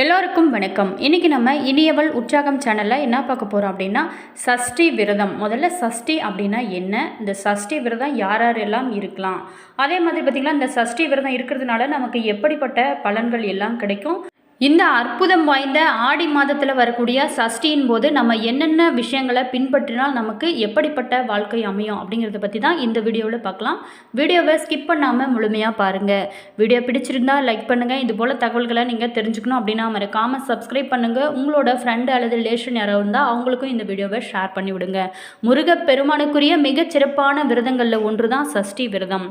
எல்லோருக்கும் வணக்கம். இன்றைக்கி நம்ம இனியவள் உற்சாகம் சேனலில் என்ன பார்க்க போகிறோம் அப்படின்னா சஷ்டி விரதம். முதல்ல சஷ்டி அப்படின்னா என்ன? இந்த சஷ்டி விரதம் யார் யாரெல்லாம் இருக்கலாம்? அதே மாதிரி பார்த்திங்கன்னா இந்த சஷ்டி விரதம் இருக்கிறதுனால நமக்கு எப்படிப்பட்ட பலன்கள் எல்லாம் கிடைக்கும்? இந்த அற்புதம் வாய்ந்த ஆடி மாதத்தில் வரக்கூடிய சஷ்டியின் போது நம்ம என்னென்ன விஷயங்களை பின்பற்றினால் நமக்கு எப்படிப்பட்ட வாழ்க்கை அமையும் அப்படிங்கிறத பற்றி தான் இந்த வீடியோவில் பார்க்கலாம். வீடியோவை ஸ்கிப் பண்ணாமல் முழுமையாக பாருங்கள் வீடியோ பிடிச்சிருந்தா லைக் பண்ணுங்கள் இது போல் தகவல்களை நீங்கள் தெரிஞ்சுக்கணும் அப்படின்னா மறக்காமல் சப்ஸ்கிரைப் பண்ணுங்கள் உங்களோட ஃப்ரெண்டு அல்லது ரிலேஷன் யாராவது இருந்தால் அவங்களுக்கும் இந்த வீடியோவை ஷேர் பண்ணி விடுங்க முருகப் பெருமானுக்குரிய மிகச் சிறப்பான விரதங்களில் ஒன்று தான் சஷ்டி விரதம்.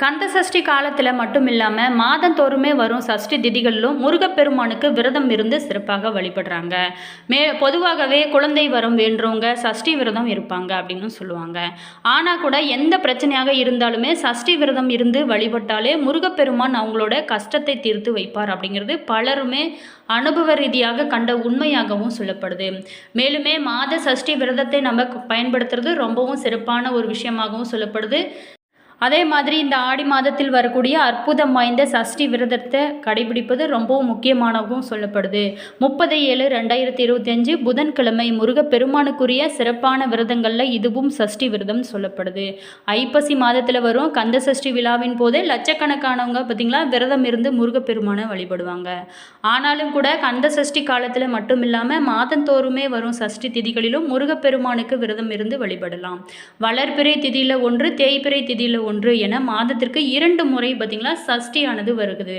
கந்த சஷ்டி காலத்தில் மட்டும் இல்லாமல் மாதந்தோறுமே வரும் சஷ்டி திதிகளிலும் முருகப்பெருமானுக்கு விரதம் இருந்து சிறப்பாக வழிபடுறாங்க. மே பொதுவாகவே குழந்தை வரம் வேண்டுறவங்க சஷ்டி விரதம் இருப்பாங்க அப்படின்னு சொல்லுவாங்க. ஆனால் கூட எந்த பிரச்சனையாக இருந்தாலுமே சஷ்டி விரதம் இருந்து வழிபட்டாலே முருகப்பெருமான் அவங்களோட கஷ்டத்தை தீர்த்து வைப்பார் அப்படிங்கிறது பலருமே அனுபவ ரீதியாக கண்ட உண்மையாகவும் சொல்லப்படுது. மேலுமே மாத சஷ்டி விரதத்தை நம்ம பயன்படுத்துறது ரொம்பவும் சிறப்பான ஒரு விஷயமாகவும் சொல்லப்படுது. அதே மாதிரி இந்த ஆடி மாதத்தில் வரக்கூடிய அற்புதம் வாய்ந்த சஷ்டி விரதத்தை கடைபிடிப்பது ரொம்பவும் முக்கியமானவும் சொல்லப்படுது. முப்பது ஏழு ரெண்டாயிரத்தி இருபத்தஞ்சு புதன்கிழமை முருகப்பெருமானுக்குரிய சிறப்பான விரதங்களில் இதுவும் சஷ்டி விரதம் சொல்லப்படுது. ஐப்பசி மாதத்தில் வரும் கந்த சஷ்டி விழாவின் போது லட்சக்கணக்கானவங்க பார்த்திங்களா விரதம் இருந்து முருகப்பெருமானை வழிபடுவாங்க. ஆனாலும் கூட கந்த சஷ்டி காலத்தில் மட்டும் இல்லாமல் மாதந்தோறுமே வரும் சஷ்டி திதிகளிலும் முருகப்பெருமானுக்கு விரதம் இருந்து வழிபடலாம். வளர்பிறை திதியில் ஒன்று தேய்பிறை திதியில் ஒன்று என மாதத்திற்கு இரண்டு முறை பார்த்திங்களா சஷ்டியானது வருகுது.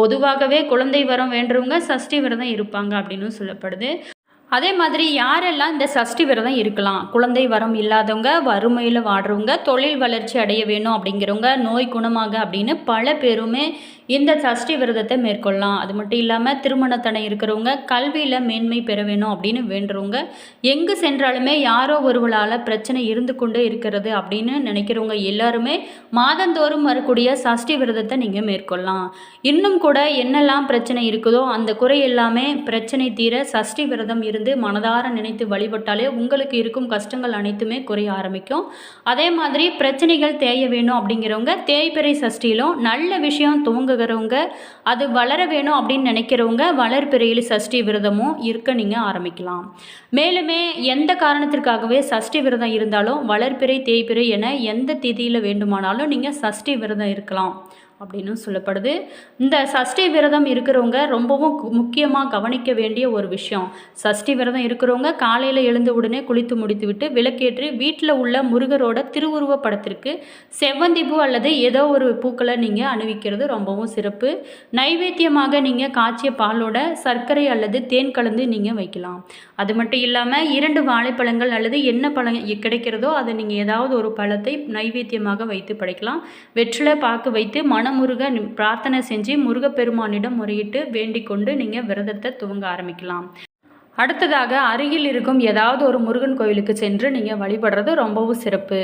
பொதுவாகவே குழந்தை வரம் வேண்டுறவங்க சஷ்டி விரதம் இருப்பாங்க அப்படின்னு சொல்லப்படுது. அதே மாதிரி யாரெல்லாம் இந்த சஷ்டி விரதம் இருக்கலாம்? குழந்தை வரம் இல்லாதவங்க வறுமையில் வாடுறவங்க தொழில் வளர்ச்சி அடைய வேணும் அப்படிங்கிறவங்க நோய் குணமாக அப்படின்னு பல பேருமே இந்த சஷ்டி விரதத்தை மேற்கொள்ளலாம். அது மட்டும் இல்லாமல் திருமணத்தனை இருக்கிறவங்க கல்வியில் மேன்மை பெற வேணும் அப்படின்னு வேண்டுறவங்க எங்கு சென்றாலுமே யாரோ ஒருவளால் பிரச்சனை இருந்து கொண்டே இருக்கிறது அப்படின்னு நினைக்கிறவங்க எல்லாருமே மாதந்தோறும் வரக்கூடிய சஷ்டி விரதத்தை நீங்கள் மேற்கொள்ளலாம். இன்னும் கூட என்னெல்லாம் பிரச்சனை இருக்குதோ அந்த குறை எல்லாமே பிரச்சனை தீர சஷ்டி விரதம் இருந்து மனதார நினைத்து வழிபட்டாலே உங்களுக்கு இருக்கும் கஷ்டங்கள் அனைத்துமே குறைய ஆரம்பிக்கும். அதே மாதிரி பிரச்சனைகள் தேய வேணும் அப்படிங்கிறவங்க தேய்பிறை சஷ்டியிலும் நல்ல விஷயம் துவங்குகிறவங்க அது வளர வேணும் அப்படின்னு நினைக்கிறவங்க வளர்பிறையில் சஷ்டி விரதமும் இருக்க நீங்கள் ஆரம்பிக்கலாம். மேலுமே எந்த காரணத்திற்காகவே சஷ்டி விரதம் இருந்தாலும் வளர்பிறை தேய்பிறை என எந்த திதியில் வேண்டுமானாலும் நீங்கள் சஷ்டி விரதம் இருக்கலாம். அப்படின்னு சொல்லப்படுது. இந்த சஷ்டி விரதம் இருக்கிறவங்க ரொம்பவும் முக்கியமாக கவனிக்க வேண்டிய ஒரு விஷயம். சஷ்டி விரதம் இருக்கிறவங்க காலையில் எழுந்த உடனே குளித்து முடித்து விட்டு விளக்கேற்றி வீட்டில் உள்ள முருகரோட திருவுருவ படத்திற்கு செவ்வந்தி பூ அல்லது ஏதோ ஒரு பூக்களை நீங்கள் அணிவிக்கிறது ரொம்பவும் சிறப்பு. நைவேத்தியமாக நீங்கள் காய்ச்சிய பாலோட சர்க்கரை அல்லது தேன் கலந்து நீங்கள் வைக்கலாம். அது மட்டும் இல்லாமல் இரண்டு வாழைப்பழங்கள் அல்லது என்ன பழம் கிடைக்கிறதோ அதை நீங்கள் ஏதாவது ஒரு பழத்தை நைவேத்தியமாக வைத்து படைக்கலாம். வெற்றிலை பாக்கு வைத்து மன மனமுருக பிரார்த்தனை செஞ்சு முருகப்பெருமானிடம் முறையிட்டு வேண்டிக் கொண்டு நீங்கள் விரதத்தை துவங்க ஆரம்பிக்கலாம். அடுத்ததாக அருகில் இருக்கும் ஏதாவது ஒரு முருகன் கோயிலுக்கு சென்று நீங்கள் வழிபடுறது ரொம்பவும் சிறப்பு.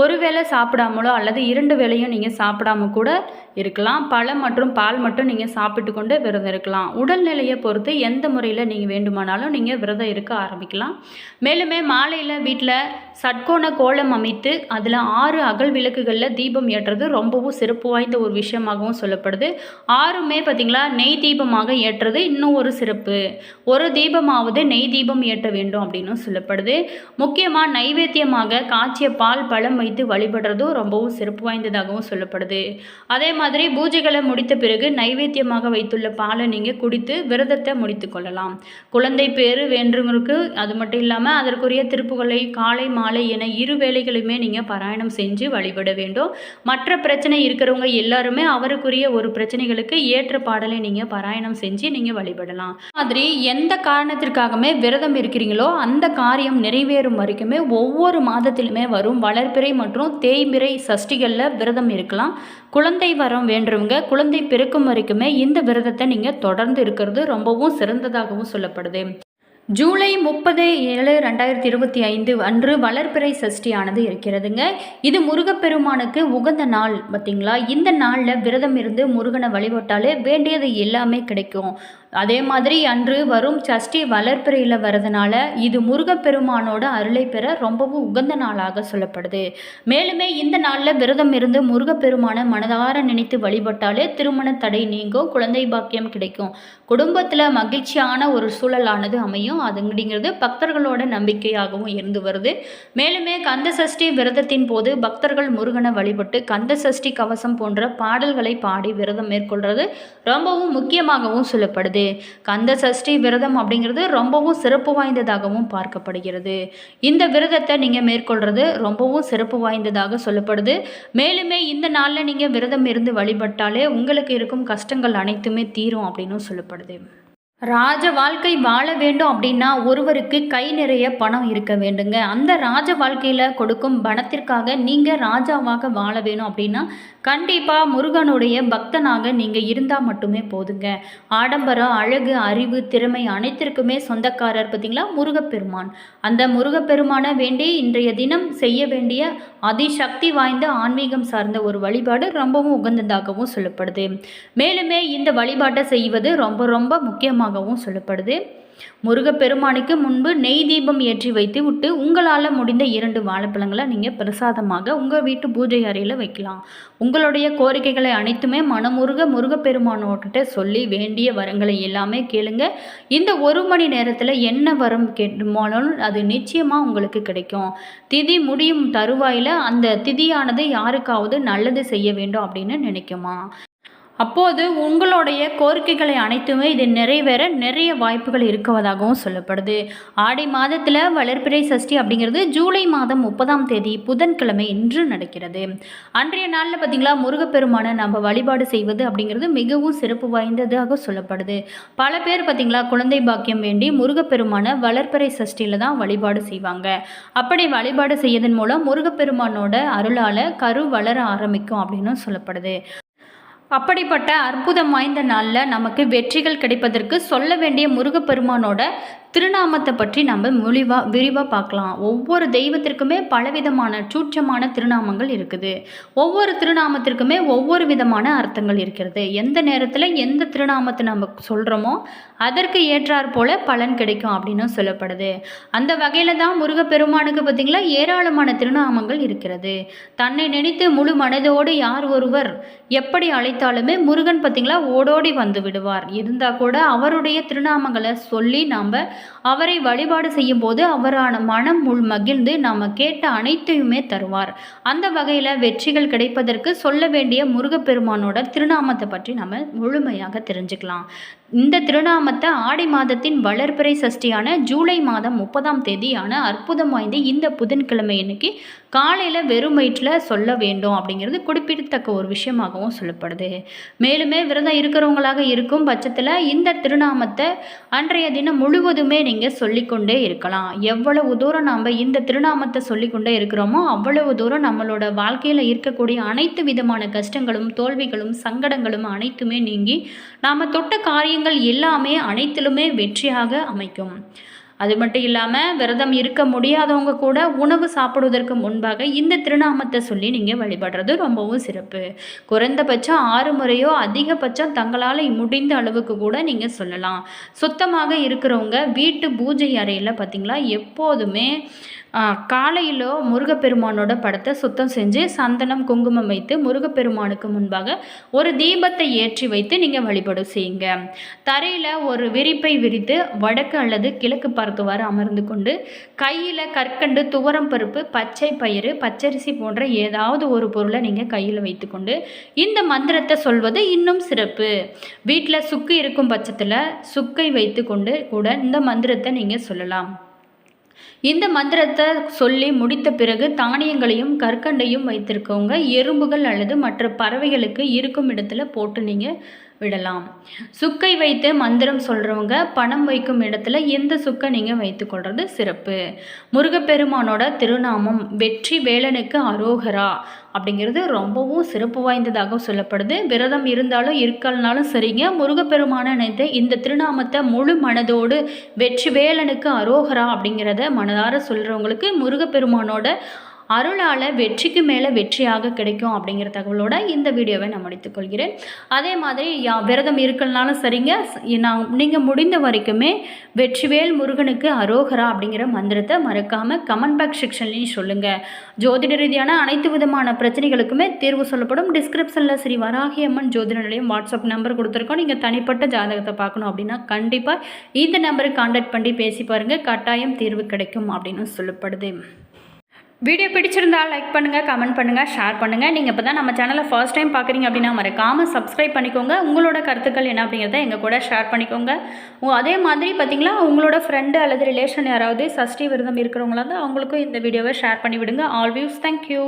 ஒரு வேளை சாப்பிடாமலோ அல்லது இரண்டு வேளையும் நீங்கள் சாப்பிடாம கூட இருக்கலாம். பழம் மற்றும் பால் மட்டும் நீங்கள் சாப்பிட்டு கொண்டு விரதம் இருக்கலாம். உடல்நிலையை பொறுத்து எந்த முறையில் நீங்கள் வேண்டுமானாலும் நீங்கள் விரதம் இருக்க ஆரம்பிக்கலாம். மேலுமே மாலையில் வீட்டில் சட்கோண கோலம் அமைத்து அதில் ஆறு அகல் விளக்குகளில் தீபம் ஏற்றுறது ரொம்பவும் சிறப்பு வாய்ந்த ஒரு விஷயமாகவும் சொல்லப்படுது. ஆறுமே பார்த்திங்களா நெய் தீபமாக ஏற்றுறது இன்னும் ஒரு சிறப்பு. ஒரு தீபமாவது வந்து நெய் தீபம் ஏற்ற வேண்டும் அப்படின்னு சொல்லப்படுது. முக்கியமாக நைவேத்தியமாக காய்ச்சிய பால் பழம் வைத்து வழிபடுறதும் ரொம்பவும் சிறப்பு வாய்ந்ததாகவும் சொல்லப்படுது. அதே மாதிரி பூஜைகளை முடித்த பிறகு நைவேத்தியமாக வைத்துள்ள பாலை நீங்கள் குடித்து விரதத்தை முடித்து கொள்ளலாம். குழந்தை பேர் வேண்டுங்கிறதுக்கு அது மட்டும் இல்லாமல் அதற்குரிய திருப்புகளை காலை மாலை என இரு வேளைகளுமே நீங்கள் பாராயணம் செஞ்சு வழிபட வேண்டும். மற்ற பிரச்சனை இருக்கிறவங்க எல்லாருமே அவருக்குரிய ஒரு பிரச்சனைகளுக்கு ஏற்ற பாடலை நீங்கள் பாராயணம் செஞ்சு நீங்கள் வழிபடலாம். மாதிரி எந்த காரணத்திற்கு எதற்காகவே விரதம் இருக்கிறீங்களோ அந்த காரியம் நிறைவேறும் வரைக்குமே ஒவ்வொரு மாதத்திலுமே வரும். வளர்ப்பிறை மற்றும் தேய்பிறை சஷ்டிகளில் விரதம் இருக்கலாம். குழந்தை வரம் வேண்டுறவங்க குழந்தை பிறக்கும் வரைக்குமே இந்த விரதத்தை நீங்கள் தொடர்ந்து இருக்கிறது ரொம்பவும் சிறந்ததாகவும் சொல்லப்படுது. ஜூலை முப்பது ஏழு ரெண்டாயிரத்தி இருபத்தி ஐந்து அன்று வளர்பிறை சஷ்டியானது இருக்கிறதுங்க. இது முருகப்பெருமானுக்கு உகந்த நாள் பார்த்தீங்களா இந்த நாளில் விரதம் இருந்து முருகனை வழிபட்டாலே வேண்டியது எல்லாமே கிடைக்கும். அதே மாதிரி அன்று வரும் சஷ்டி வளர்ப்பிறையில் வரதுனால இது முருகப்பெருமானோட அருளை பெற ரொம்பவும் உகந்த நாளாக சொல்லப்படுது. மேலுமே இந்த நாளில் விரதம் இருந்து முருகப்பெருமான மனதார நினைத்து வழிபட்டாலே திருமண தடை நீங்கும் குழந்தை பாக்கியம் கிடைக்கும். குடும்பத்தில் மகிழ்ச்சியான ஒரு சூழலானது அமையும். அதுங்கிறது பக்தர்களோட நம்பிக்கையாகவும் இருந்து வருது. மேலுமே கந்த சஷ்டி விரதத்தின் போது பக்தர்கள் முருகனை வழிபட்டு கந்த சஷ்டி கவசம் போன்ற பாடல்களை பாடி விரதம் மேற்கொள்வது ரொம்பவும் முக்கியமாகவும் சொல்லப்படுது. கந்த சஷ்டி விரதம் அப்படிங்கிறது ரொம்பவும் சிறப்பு வாய்ந்ததாகவும் பார்க்கப்படுகிறது. இந்த விரதத்தை நீங்கள் மேற்கொள்கிறது ரொம்பவும் சிறப்பு வாய்ந்ததாக சொல்லப்படுது. மேலுமே இந்த நாளில் நீங்கள் விரதம் இருந்து வழிபட்டாலே உங்களுக்கு இருக்கும் கஷ்டங்கள் அனைத்துமே தீரும் அப்படின்னு சொல்லப்படுது. ராஜ வாழ்க்கை வாழ வேண்டும் அப்படின்னா ஒருவருக்கு கை நிறைய பணம் இருக்க வேண்டுங்க. அந்த ராஜ வாழ்க்கையில் கொடுக்கும் பணத்திற்காக நீங்கள் ராஜாவாக வாழ வேணும் அப்படின்னா கண்டிப்பாக முருகனுடைய பக்தனாக நீங்கள் இருந்தால் மட்டுமே போதுங்க. ஆடம்பரம் அழகு அறிவு திறமை அனைத்திற்குமே சொந்தக்காரர் பார்த்தீங்களா முருகப்பெருமான். அந்த முருகப்பெருமானை வேண்டி இன்றைய தினம் செய்ய வேண்டிய அதிசக்தி வாய்ந்த ஆன்மீகம் சார்ந்த ஒரு வழிபாடு ரொம்பவும் உகந்ததாகவும் சொல்லப்படுது. மேலுமே இந்த வழிபாட்டை செய்வது ரொம்ப ரொம்ப முக்கியமாகவும் சொல்லப்படுது. முருகப்பெருமானுக்கு முன்பு நெய் தீபம் ஏற்றி வைத்து விட்டு உங்களால் முடிந்த இரண்டு வாழைப்பழங்களை நீங்கள் பிரசாதமாக உங்கள் வீட்டு பூஜை அறையில் வைக்கலாம். உங்களுடைய கோரிக்கைகளை அனைத்துமே மனமுருக முருகப்பெருமானோட்ட சொல்லி வேண்டிய வரங்களை எல்லாமே கேளுங்க. இந்த ஒரு மணி நேரத்தில் என்ன வரம் கேட்டுமானாலும் அது நிச்சயமாக உங்களுக்கு கிடைக்கும். திதி முடியும் தருவாயில் அந்த திதியானது யாருக்காவது நல்லது செய்ய வேண்டும் அப்படின்னு நினைக்குமா? அப்போது உங்களுடைய கோரிக்கைகளை அனைத்துமே இது நிறைவேற நிறைய வாய்ப்புகள் இருக்குவதாகவும் சொல்லப்படுது. ஆடி மாதத்தில் வளர்ப்பிறை சஷ்டி அப்படிங்கிறது ஜூலை மாதம் முப்பதாம் தேதி புதன்கிழமை இன்று நடக்கிறது. அன்றைய நாளில் பார்த்திங்களா முருகப்பெருமானை நம்ம வழிபாடு செய்வது அப்படிங்கிறது மிகவும் சிறப்பு வாய்ந்ததாக சொல்லப்படுது. பல பேர் பார்த்திங்களா குழந்தை பாக்கியம் வேண்டி முருகப்பெருமானை வளர்ப்பிறை சஷ்டியில் தான் வழிபாடு செய்வாங்க. அப்படி வழிபாடு செய்யதன் மூலம் முருகப்பெருமானோட அருளால் கரு வளர ஆரம்பிக்கும் அப்படின்னு சொல்லப்படுது. அப்படிப்பட்ட அற்புதம் வாய்ந்த நாளில் நமக்கு வெற்றிகள் கிடைப்பதற்கு சொல்ல வேண்டிய முருகப்பெருமானோட திருநாமத்தை பற்றி நம்ம மொழிவாக விரிவாக பார்க்கலாம். ஒவ்வொரு தெய்வத்திற்குமே பலவிதமான சூட்சமான திருநாமங்கள் இருக்குது. ஒவ்வொரு திருநாமத்திற்குமே ஒவ்வொரு விதமான அர்த்தங்கள் இருக்கிறது. எந்த நேரத்தில் எந்த திருநாமத்தை நம்ம சொல்கிறோமோ அதற்கு ஏற்றாற் போல பலன் கிடைக்கும் அப்படின்னு சொல்லப்படுது. அந்த வகையில் தான் முருகப்பெருமானுக்கு பார்த்திங்களா ஏராளமான திருநாமங்கள் இருக்கிறது. தன்னை நினைத்து முழு மனதோடு யார் ஒருவர் எப்படி அழைத்தாலுமே முருகன் பார்த்திங்களா ஓடோடி வந்து விடுவார். இருந்தால் கூட அவருடைய திருநாமங்களை சொல்லி நாம் அவரை வழிபாடு செய்யும் போது அவரான மனம் முள் மகிழ்ந்து நாம் கேட்ட அனைத்தையுமே தருவார். அந்த வகையில் வெற்றிகள் கிடைப்பதற்கு சொல்ல வேண்டிய முருகப்பெருமானோட திருநாமத்தை பற்றி நம்ம முழுமையாக தெரிஞ்சுக்கலாம். இந்த திருநாமத்தை ஆடி மாதத்தின் வளர்பிறை சஷ்டியான ஜூலை மாதம் முப்பதாம் தேதியான அற்புதம் வாய்ந்த இந்த புதன்கிழமை அன்னைக்கு காலையில் வெறும் வயிற்றில் சொல்ல வேண்டும் அப்படிங்கிறது குறிப்பிடத்தக்க ஒரு விஷயமாகவும் சொல்லப்படுது. மேலுமே விரதம் இருக்கிறவங்களாக இருக்கும் பட்சத்தில் இந்த திருநாமத்தை அன்றைய தினம் முழுவதுமே நீங்கள் சொல்லிக்கொண்டே இருக்கலாம். எவ்வளவு தூரம் நாம் இந்த திருநாமத்தை சொல்லிக்கொண்டே இருக்கிறோமோ அவ்வளவு தூரம் நம்மளோட வாழ்க்கையில் இருக்கக்கூடிய அனைத்து விதமான கஷ்டங்களும் தோல்விகளும் சங்கடங்களும் அனைத்துமே நீங்கி நாம் தொட்ட காரியம் காரியங்கள் எல்லாமே அனைத்திலுமே வெற்றியாக அமைக்கும். அது மட்டும் இல்லாமல் விரதம் இருக்க முடியாதவங்க கூட உணவு சாப்பிடுவதற்கு முன்பாக இந்த திருநாமத்தை சொல்லி நீங்கள் வழிபடுறது ரொம்பவும் சிறப்பு. குறைந்தபட்சம் ஆறு முறையோ அதிகபட்சம் தங்களால் முடிந்த அளவுக்கு கூட நீங்கள் சொல்லலாம். சுத்தமாக இருக்கிறவங்க வீட்டு பூஜை அறையில் பார்த்திங்களா எப்போதுமே காலையிலோ முருகப்பெருமானோட படத்தை சுத்தம் செஞ்சு சந்தனம் குங்குமம் வைத்து முருகப்பெருமானுக்கு முன்பாக ஒரு தீபத்தை ஏற்றி வைத்து நீங்கள் வழிபாடு செய்யுங்க. தரையில் ஒரு விரிப்பை விரித்து வடக்கு அல்லது கிழக்கு பார்த்துவாறு அமர்ந்து கொண்டு கையில் கற்கண்டு துவரம் பருப்பு பச்சை பயிறு பச்சரிசி போன்ற ஏதாவது ஒரு பொருளை நீங்கள் கையில் வைத்துக்கொண்டு இந்த மந்திரத்தை சொல்வது இன்னும் சிறப்பு. வீட்டில் சுக்கு இருக்கும் பட்சத்தில் சுக்கை வைத்து கொண்டு கூட இந்த மந்திரத்தை நீங்கள் சொல்லலாம். இந்த மந்திரத்தை சொல்லி முடித்த பிறகு தானியங்களையும் கற்கண்டையும் வைத்திருக்கவங்க எறும்புகள் அல்லது மற்ற பறவைகளுக்கு இருக்கும் இடத்துல போட்டு நீங்கள் விடலாம். சுக்கை வைத்து மந்திரம் சொல்கிறவங்க பணம் வைக்கும் இடத்துல எந்த சுக்கை நீங்கள் வைத்துக்கொள்வது சிறப்பு. முருகப்பெருமானோட திருநாமம் வெற்றி வேலனுக்கு அரோகரா அப்படிங்கிறது ரொம்பவும் சிறப்பு வாய்ந்ததாக சொல்லப்படுது. விரதம் இருந்தாலும் இருக்கலனாலும் சரிங்க. முருகப்பெருமான நினைத்து இந்த திருநாமத்தை முழு மனதோடு வெற்றி வேலனுக்கு அரோகரா அப்படிங்கிறத மனதார சொல்கிறவங்களுக்கு முருகப்பெருமானோட அருளால் வெற்றிக்கு மேலே வெற்றியாக கிடைக்கும் அப்படிங்கிற தகவலோட இந்த வீடியோவை நான் முடித்துக்கொள்கிறேன் அதே மாதிரி யா விரதம் இருக்கலனாலும் சரிங்க. நான் நீங்கள் முடிந்த வரைக்குமே வெற்றிவேல் முருகனுக்கு அரோகரா அப்படிங்கிற மந்திரத்தை மறக்காமல் கமெண்ட் பாக்ஸ் செக்ஷன்லேயும் சொல்லுங்கள் ஜோதிட ரீதியான அனைத்து விதமான பிரச்சனைகளுக்குமே தீர்வு சொல்லப்படும். டிஸ்கிரிப்ஷனில் ஸ்ரீ வராகி அம்மன் ஜோதிட நிலையம் வாட்ஸ்அப் நம்பர் கொடுத்துருக்கோம். நீங்கள் தனிப்பட்ட ஜாதகத்தை பார்க்கணும் அப்படின்னா கண்டிப்பாக இந்த நம்பருக்கு கான்டாக்ட் பண்ணி பேசி பாருங்கள் கட்டாயம் தீர்வு கிடைக்கும் அப்படின்னு சொல்லப்படுது. வீடியோ பிடிச்சிருந்தா லைக் பண்ணுங்கள் கமெண்ட் பண்ணுங்கள் ஷேர் பண்ணுங்கள் நீங்கள் இப்போ தான் நம்ம சேனலை ஃபர்ஸ்ட் டைம் பார்க்குறீங்க அப்படின்னா மறக்காமல் சப்ஸ்கிரைப் பண்ணிக்கோங்க. உங்களோட கருத்துக்கள் என்ன அப்படிங்கிறத எங்கள் கூட ஷேர் பண்ணிக்கோங்க. அதே மாதிரி பார்த்தீங்களா உங்களோட ஃப்ரெண்டு அல்லது ரிலேஷன் யாராவது சஷ்டி விரதம் இருக்கிறவங்களா இருந்தால் அவங்களுக்கும் இந்த வீடியோவை ஷேர் பண்ணிவிடுங்க. All views thank you